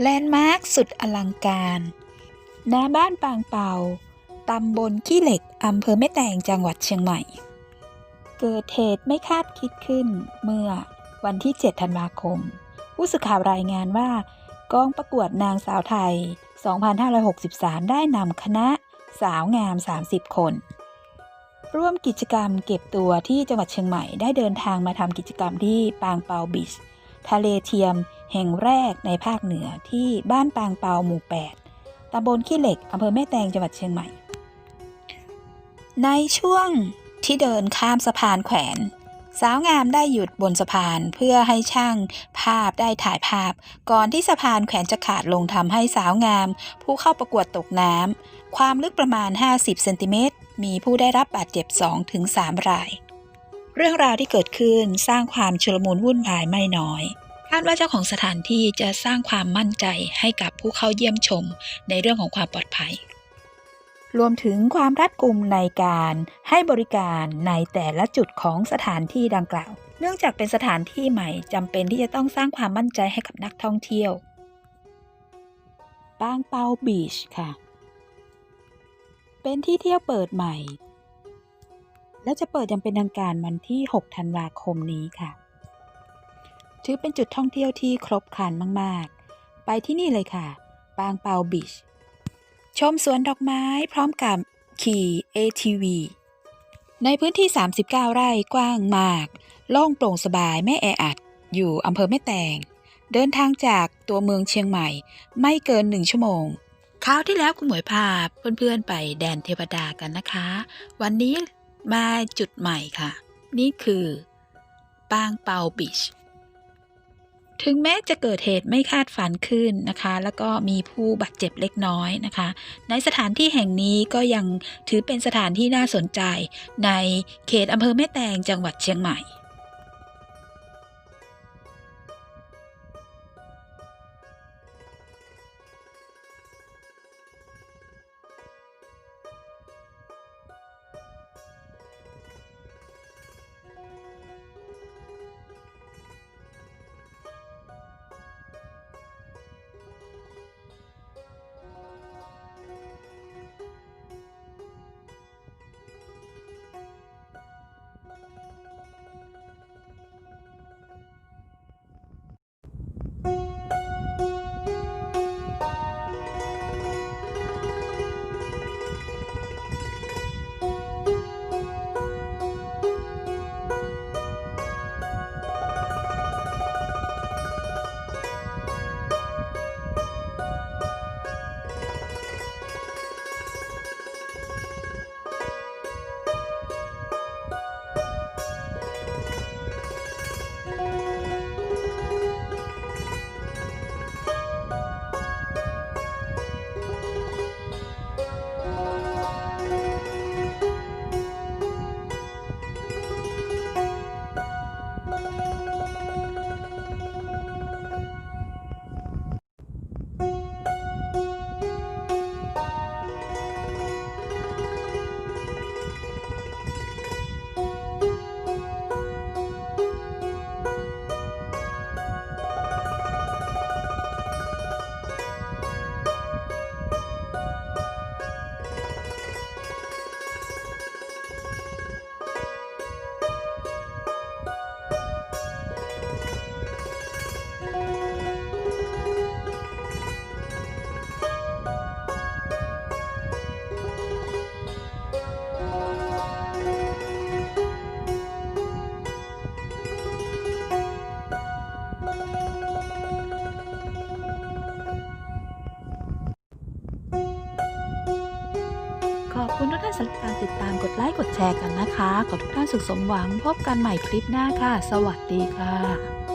แลนด์มาร์คสุดอลังการณบ้านปางเปาตำบลขี้เหล็ก อำเภอแม่แตงจังหวัดเชียงใหม่ เกิดเหตุไม่คาดคิดขึ้นเมื่อวันที่ 7 ธันวาคม ผู้สื่อข่าวรายงานว่ากองประกวดนางสาวไทย 2563 ได้นำคณะสาวงาม 30 คน ร่วมกิจกรรมเก็บตัวที่จังหวัดเชียงใหม่ ได้เดินทางมาทำกิจกรรมที่ปางเปาบีช ทะเลเทียม แห่งแรกในภาคเหนือที่บ้านปางเปาหมู่ 8ตำบลขี้เหล็กอำเภอแม่แตงจังหวัดเชียงใหม่ ในช่วงที่เดินข้ามสะพานแขวน สาวงามได้หยุดบนสะพานเพื่อให้ช่างภาพได้ถ่ายภาพ ก่อนที่สะพานแขวนจะขาดลงทำให้สาวงาม ผู้เข้าประกวดตกน้ำความลึกประมาณ 50 เซนติเมตรมีผู้ได้รับบาดเจ็บ 2-3 ราย เรื่องราวที่เกิดขึ้นสร้างความชุลมุนวุ่นวายไม่น้อยคาดว่าเจ้าของสถานที่จะสร้างความมั่นใจให้กับผู้เข้าเยี่ยมชมในเรื่องของความปลอดภัย รวมถึงความรัดกุมในการให้บริการในแต่ละจุดของสถานที่ดังกล่าว เนื่องจากเป็นสถานที่ใหม่จำเป็นที่จะต้องสร้างความมั่นใจให้กับนักท่องเที่ยวบางเปาบีชค่ะ เป็นที่เที่ยวเปิดใหม่ และจะเปิดอย่างเป็นทางการวันที่ 6 ธันวาคมนี้ค่ะ ถือเป็นจุดท่องเที่ยวที่ครบครันมากๆ ไปที่นี่เลยค่ะ ปางเปาบีช ชมสวนดอกไม้พร้อมกับขี่ ATV ในพื้นที่ 39 ไร่กว้างมาก โล่งโปร่งสบายไม่แออัด อยู่อำเภอแม่แตง เดินทางจากตัวเมืองเชียงใหม่ ไม่เกินหนึ่งชั่วโมงคราวที่แล้วคุณหมวยพาเพื่อนๆไปแดนเทวดากันนะคะ วันนี้ มาจุดใหม่ค่ะ นี่คือ ปางเปาบีชถึงแม้จะเกิดเหตุไม่คาดฝันขึ้นนะคะ แล้วก็มีผู้บาดเจ็บเล็กน้อยนะคะ ในสถานที่แห่งนี้ก็ยังถือเป็นสถานที่น่าสนใจในเขตอำเภอแม่แตงจังหวัดเชียงใหม่ ขอบคุณทุกท่านสำหรับการติดตามกดไลค์กดแชร์กันนะคะ ขอทุกท่านสุขสมหวังพบกันใหม่คลิปหน้าค่ะ สวัสดีค่ะ